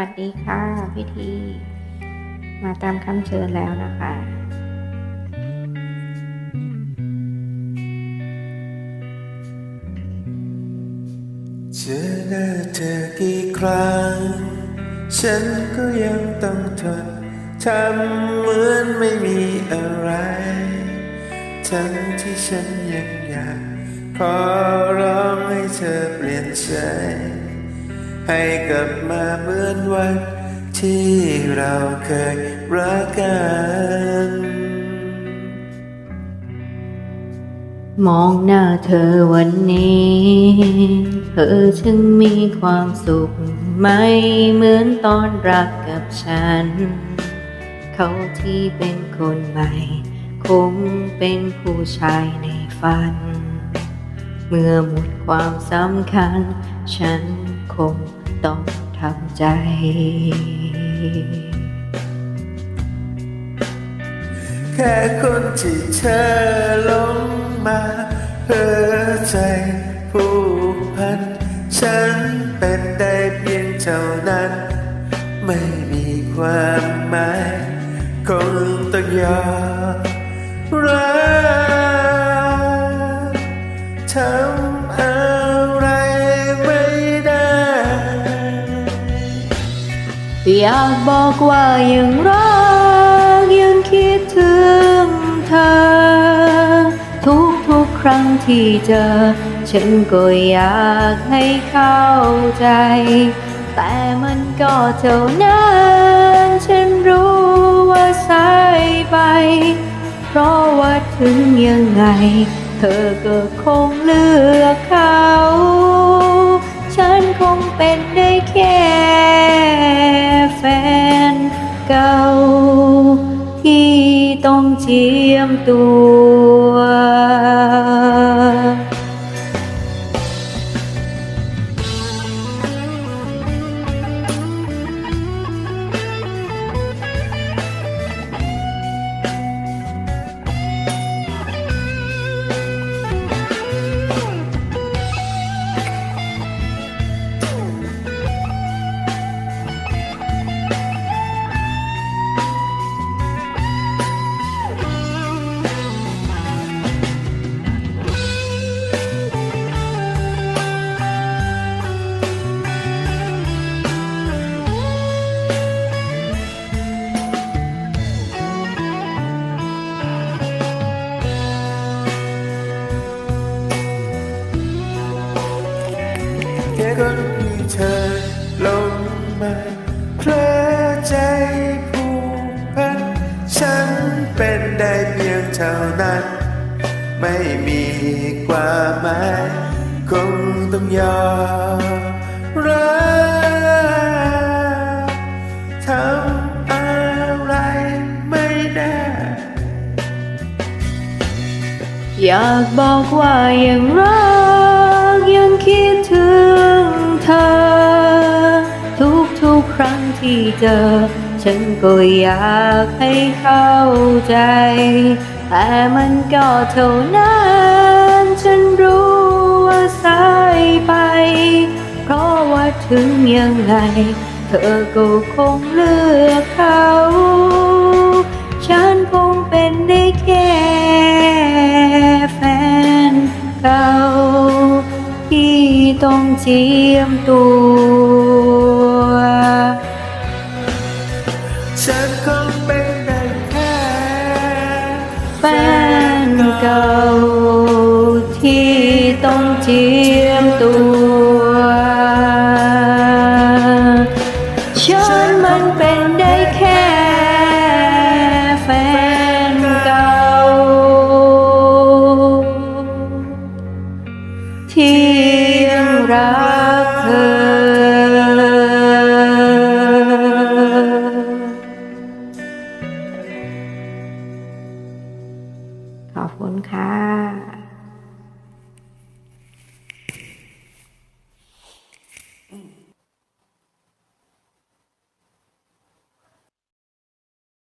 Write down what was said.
วัสดีค่ะพี่ที มาตามคำเชิญแล้วนะคะ เจอหน้าเธอกี่ครั้ง ฉันก็ยังต้องทนทำเหมือนไม่มีอะไร ทั้งที่ฉันยังอยากขอร้องให้เธอเปลี่ยนใจ ให้กลับมาเหมือนวัน ที่เราเคยรักกัน มองหน้าเธอวันนี้ เธอจึงมีความสุข ไม่เหมือนตอนรักกับฉัน เขาที่เป็นคนใหม่ คงเป็นผู้ชายในฝัน เมื่อหมดความสำคัญ ฉันคง ต้องทำใจ แค่คนที่เธอหลงมาเพ้อใจผูกพัน ฉันเป็นได้เพียงเท่านั้น ไม่มีความหมายคงต้องยอมรับ อยากบอกว่ายังรักยังคิดถึงเธอ ทุกทุกครั้งที่เจอ ฉันก็อยากให้เข้าใจ แต่มันก็เท่านั้นฉันรู้ว่าสายไป เพราะว่าถึงยังไง เธอก็คงเลือกเขา ฉันคงเป็นได้แค่ เจียมตัว แค่คนที่เธอลงมาเพลอใจผูกพันฉันเป็นได้เพียงเท่านั้น ไม่มีความหมายคงต้องยอมรับทำอะไรไม่ได้ อยากบอกว่ายังรัก รั้งที่เจอ ฉันก็อยากให้เข้าใจ แต่มันก็เท่านั้น ฉันรู้ว่าสายไป เพราะว่าถึงยังไง เธอก็คงเลือกเขา ฉันคงเป็นได้แค่แฟนเก่าที่ต้องเจียมตัว ฉันคงเป็นได้แค่แคุณค่ะ